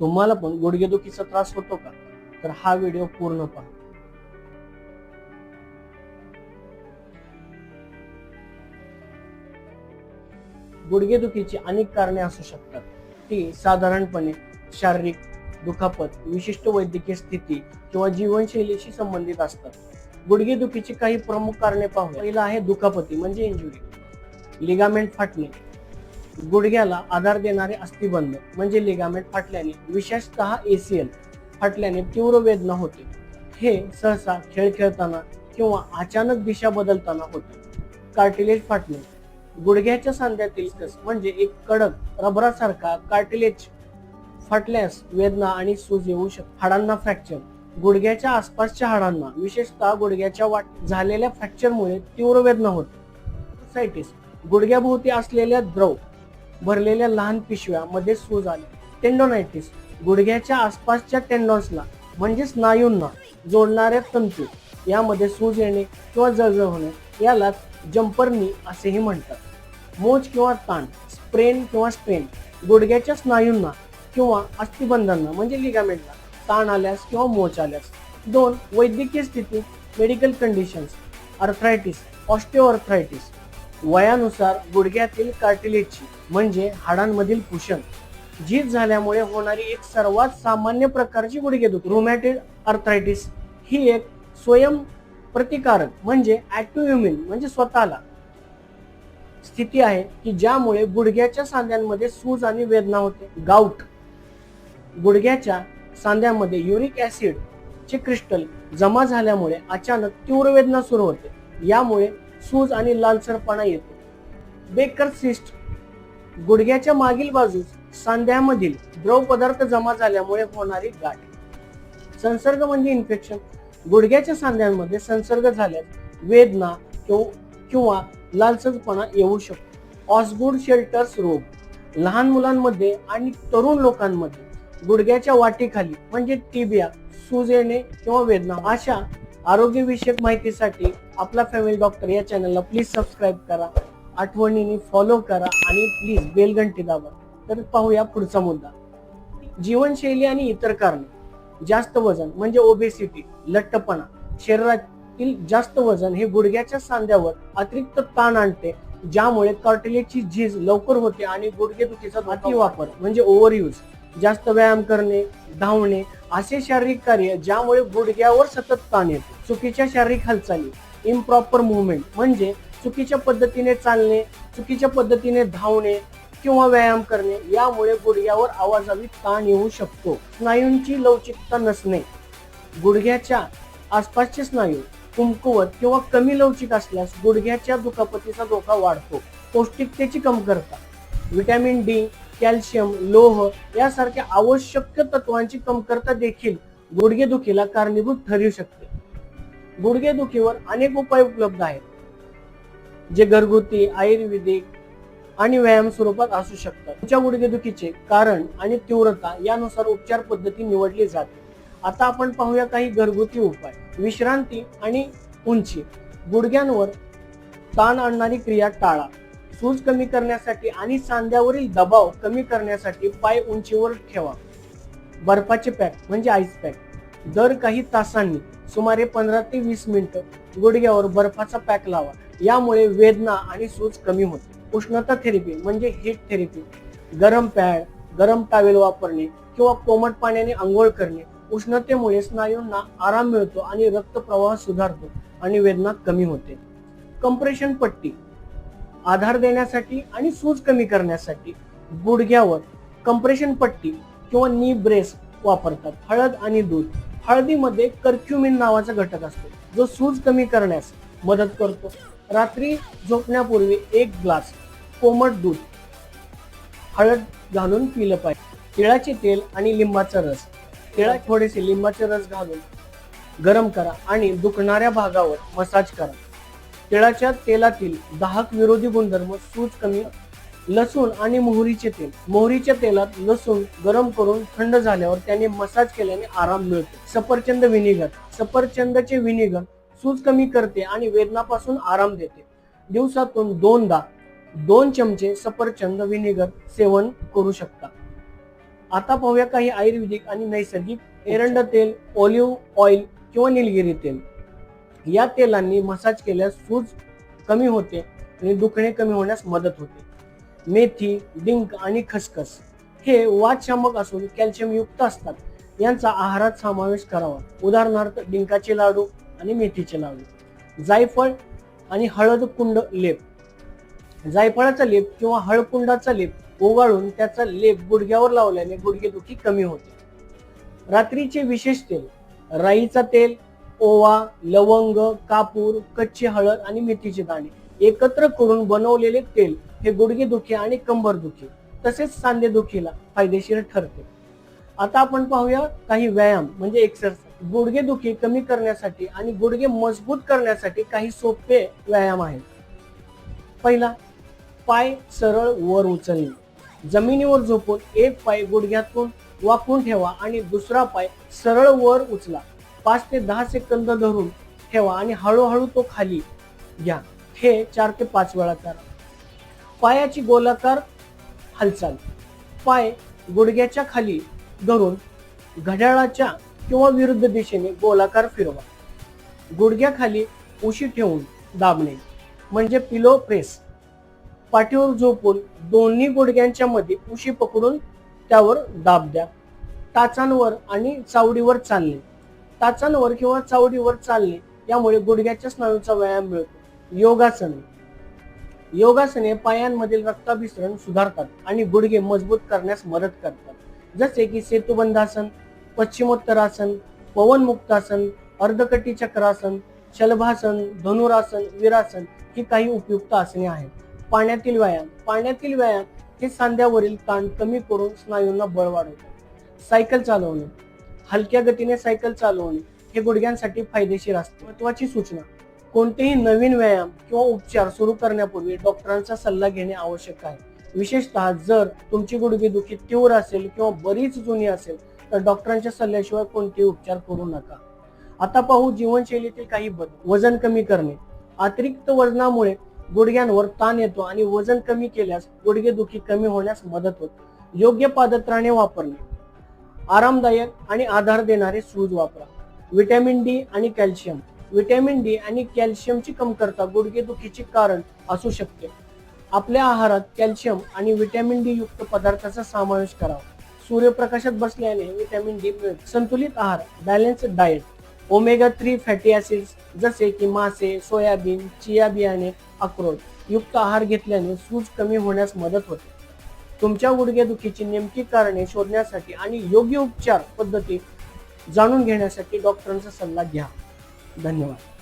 तुम्हाला पण गुडघेदुखीचा त्रास होतो का? तर हा व्हिडिओ पूर्ण पहा. गुडघेदुखीची अनेक कारणे असू शकतात. ती साधारणपणे शारीरिक दुखापत विशिष्ट वैद्यकीय स्थिती किंवा जीवनशैलीशी संबंधित असतात. गुडघेदुखीची काही प्रमुख कारणे पाहू पहिलं आहे दुखापती म्हणजे इंजुरी लिगामेंट फाटणे. गुडघ्याला आधार देणारे अस्थिबंध म्हणजे लिगामेंट फाटल्याने विशेषतः एसीएल फाटल्याने तीव्र वेदना होते. हे सहसा खेळ खेळताना किंवा अचानक दिशा बदलताना होते. कार्टिलेज फाटणे. गुडघ्याच्या सांध्यातील कस म्हणजे एक कडक रबरासारखा कार्टिलेज फाटल्यास वेदना आणि सूज येऊ शकते हाडांना फ्रॅक्चर गुडघ्याच्या आसपासच्या हाडांना विशेषतः गुडघ्याच्या वाट झालेल्या फ्रॅक्चरमुळे तीव्र वेदना होते. सायटिस गुडघ्याभोवती असलेल्या द्रव भरलेल्या लहान पिशव्या मध्ये सूज आली टेंडोनायटिस गुडघ्याच्या आसपासच्या टेंडॉन्सला म्हणजे स्नायूंना जोडणाऱ्या तंतू यामध्ये सूज येणे किंवा जळजळ होणे यालाच जम्परनी असेही म्हणतात. मोज किंवा ताण स्प्रेन किंवा स्ट्रेन गुडघ्याच्या स्नायूंना किंवा अस्थिबंधांना म्हणजे लिगामेंटला ताण आल्यास किंवा मोच आल्यास. दोन वैद्यकीय स्थिती मेडिकल कंडिशन्स अर्थरायटिस ऑस्टिओअर्थरायटिस वयानुसार गुडघ्यातील कार्टिलेजची म्हणजे हाडांमधील पुषण झीज झाल्यामुळे होणारी एक सर्वात सामान्य प्रकारची गुडघेदुखी रोमॅटिक अर्थरायटिस ही एक स्वयं प्रतिकारक म्हणजे ऍक्टिव्ह म्हणजे स्वतःला स्थिती आहे की ज्यामुळे गुडघ्याच्या सांध्यांमध्ये सूज आणि वेदना होते. गाऊट गुडघ्याच्या सांध्यामध्ये युरिक ऍसिड चे क्रिस्टल जमा झाल्यामुळे अचानक तीव्र वेदना सुरू होते. यामुळे सूज आणि लालसरपणा येतो. बेकर सिस्ट गुडघ्याच्या मागील बाजूस सांध्यामधील द्रव पदार्थ जमा झाल्यामुळे होणारी गाठ. संसर्ग म्हणजे इन्फेक्शन गुडघ्याच्या सांध्यांमध्ये संसर्ग झाल्यास वेदना किंवा लालसरपणा येऊ शकतो. ऑसगुड शेल्टर्स रोग. लहान मुलांमध्ये आणि तरुण लोकांमध्ये गुडघ्याच्या वाटीखाली म्हणजे टिबिया सूज येणे किंवा वेदना अशा आरोग्यविषयक माहितीसाठी आपला फॅमिली डॉक्टर या चॅनलला प्लीज सबस्क्राईब करा आठवणीने फॉलो करा आणि प्लीज बेलघंटी दाबा. तर पाहूया पुढचा मुद्दा. जीवनशैली आणि इतर कारणे. जास्त वजन म्हणजे ओबेसिटी लठ्ठपणा. शरीरातील जास्त वजन हे गुडघ्याच्या सांध्यावर अतिरिक्त ताण आणते ज्यामुळे कार्टिलेजची झीज लवकर होते आणि गुडघेदुखीचा अति वापर म्हणजे ओव्हर यूज जास्त व्यायाम करणे धावणे असे शारीरिक कार्य ज्यामुळे गुडघ्यावर सतत ताण येतो. चुकीच्या शारीरिक हालचाली इम्प्रॉपर मुवमेंट म्हणजे चुकीच्या पद्धतीने चालणे चुकीच्या पद्धतीने धावणे किंवा व्यायाम करणे यामुळे गुडघ्यावर आवाजावी ताण येऊ शकतो. स्नायूंची लवचिकता नसणे गुडघ्याच्या आसपासचे स्नायू कुमकुवत किंवा कमी लवचिक असल्यास गुडघ्याच्या दुखापतीचा धोका वाढतो. पौष्टिकतेची कमतरता. व्हिटॅमिन डी कॅल्शियम लोह यासारख्या आवश्यक तत्वांची कमतरता देखील गुडघेदुखीला कारणीभूत ठरू शकते. गुडघेदुखीवर अनेक उपाय उपलब्ध आहेत जे घरगुती आयुर्वेदिक आणि व्यायाम स्वरूपात असू शकतात. तुमच्या गुडघेदुखीचे कारण आणि तीव्रता यानुसार उपचार पद्धती निवडली जाते. आता आपण पाहूया काही घरगुती उपाय. विश्रांती आणि उंची. गुडघ्यांवर ताण आणणारी क्रिया टाळा. सूज कमी करण्यासाठी आणि सांध्यावरील दबाव कमी करण्यासाठी पाय उंचीवर ठेवा. बर्फाचे पॅक म्हणजे आईस पॅक दर काही तासांनी सुमारे पंधरा ते वीस मिनिटं गुडघ्यावर बर्फाचा पॅक लावा. यामुळे वेदना आणि सूज कमी होते. उष्णता थेरपी म्हणजे हीट थेरपी गरम पॅड गरम टावेल वापरणे किंवा कोमट पाण्याने आंघोळ करणे. उष्णतेमुळे स्नायूंना आराम मिळतो आणि रक्तप्रवाह सुधारतो आणि वेदना कमी होते. कंप्रेशन पट्टी. आधार देण्यासाठी आणि सूज कमी करण्यासाठी गुडघ्यावर कंप्रेशन पट्टी किंवा नी ब्रेस वापरतात. हळद आणि दूध. हळदीमध्ये कर्क्युमिन नावाचा घटक असतो जो सूज कमी करण्यास मदत करतो. रात्री झोपण्यापूर्वी एक ग्लास कोमट दूध हळद घालून पिलं पाहिजे. तिळाचे तेल आणि लिंबाचा रस. तिळात थोडेसे लिंबाचे रस घालून गरम करा आणि दुखणाऱ्या भागावर मसाज करा. तिळाच्या तेलातील दाहक विरोधी गुणधर्म सूज कमी लसूण आणि मोहरीचे तेल. मोहरीच्या तेलात लसूण गरम करून थंड झाल्यावर त्याने मसाज केल्याने आराम मिळतो. सफरचंद व्हिनेगर सफरचंदचे व्हिनेगर सूज कमी करते आणि वेदनापासून आराम देते. दिवसातून दोनदा दोन चमचे सफरचंद व्हिनेगर सेवन करू शकता. आता पाहूया काही आयुर्वेदिक आणि नैसर्गिक एरंड तेल ऑलिव्ह ऑइल किंवा निलगिरी तेल. या तेलांनी मसाज केल्यास सूज कमी होते आणि दुखणे कमी होण्यास मदत होते. मेथी डिंक आणि खसखस हे वातशामक असून कॅल्शियम युक्त असतात. यांचा आहारात समावेश करावा. उदाहरणार्थ डिंकाचे लाडू आणि मेथीचे लाडू जायफळ आणि हळद कुंड लेप. जायफळाचा लेप किंवा हळकुंडाचा लेप ओवाळून त्याचा लेप गुडघ्यावर लावल्याने गुडघेदुखी कमी होते. रात्रीचे विशेष तेल राईचा तेल ओवा लवंग कापूर कच्ची हळद आणि मेथीचे दाणे एकत्र करून बनवलेले तेल हे गुडघेदुखी आणि कंबरदुखी तसेच सांधेदुखीला फायदेशीर ठरते. आता आपण पाहूया काही व्यायाम म्हणजे एक्सरसाइज गुडघेदुखी कमी करण्यासाठी आणि गुडघे मजबूत करण्यासाठी काही सोपे व्यायाम आहेत. पहिला पाय सरळ वर उचलणे. जमिनीवर झोपून एक पाय गुडघ्यातून वाकून ठेवा आणि दुसरा पाय सरळ वर उचला. पाच ते दहा सेकंद धरून ठेवा आणि हळूहळू तो खाली घ्या हे चार ते पाच वेळा करा पायाची गोलाकार हालचाल. पाय गुडघ्याच्या खाली धरून घड्याळाच्या किंवा विरुद्ध दिशेने गोलाकार फिरवा. गुडघ्याखाली उशी ठेवून दाबणे. म्हणजे पिलो प्रेस पाठीवर झोपून दोन्ही गुडघ्यांच्या मध्ये उशी पकडून त्यावर दाब द्या. टाचांवर आणि चावडीवर चालणे. टाचांवर किंवा चावडीवर चालणे यामुळे गुडघ्याच्या स्नायूंचा व्यायाम मिळतो. योगासने. योगासने पायांमधील रक्ताभिसरण सुधारतात आणि गुडघे मजबूत करण्यास मदत करतात. जसे की सेतुबंधासन पश्चिमोत्तरासन पवनमुक्तासन अर्धकटी चक्रासन शलभासन धनुरासन वीरासन ही काही उपयुक्त आसने आहेत. पाण्यातील व्यायाम. पाण्यातील व्यायाम हे सांध्यावरील ताण कमी करून स्नायूंना बळ वाढवतात. सायकल चालवणे. हलक्या गतीने सायकल चालवणे हे गुडघ्यांसाठी फायदेशीर असते. महत्वाची सूचना कोणतेही नवीन व्यायाम किंवा उपचार सुरू करण्यापूर्वी डॉक्टरांचा सल्ला घेणे आवश्यक आहे. विशेषतः जर तुमची गुडघेदुखी तीव्र असेल किंवा बरीच जुनी असेल तर डॉक्टरांच्या सल्ल्याशिवाय कोणतेही उपचार करू नका. आता पाहू जीवनशैलीतील काही बदल. वजन कमी करणे अतिरिक्त वजनामुळे गुडघ्यांवर ताण येतो आणि वजन कमी केल्यास गुडघेदुखी कमी होण्यास मदत होते. योग्य पादत्राणे वापरणे आरामदायक आणि आधार देणारे शूज वापरा. व्हिटॅमिन डी आणि कॅल्शियम व्हिटॅमिन डी आणि कॅल्शियमची कमतरता गुडघेदुखीचे कारण असू शकते. आपल्या आहारात कॅल्शियम आणि व्हिटॅमिन डी युक्त पदार्थाचा समावेश करावा. सूर्यप्रकाशात बसल्याने व्हिटॅमिन डी मिळते. संतुलित आहार balance diet omega three fatty acids जसे की मासे सोयाबीन चिया बियाणे अक्रोड युक्त आहार घेतल्याने सूज कमी होण्यास मदत होते. तुमच्या गुडघेदुखीची नेमकी कारणे शोधण्यासाठी आणि योग्य उपचार पद्धती जाणून घेण्यासाठी डॉक्टरांचा सल्ला घ्या. धन्यवाद.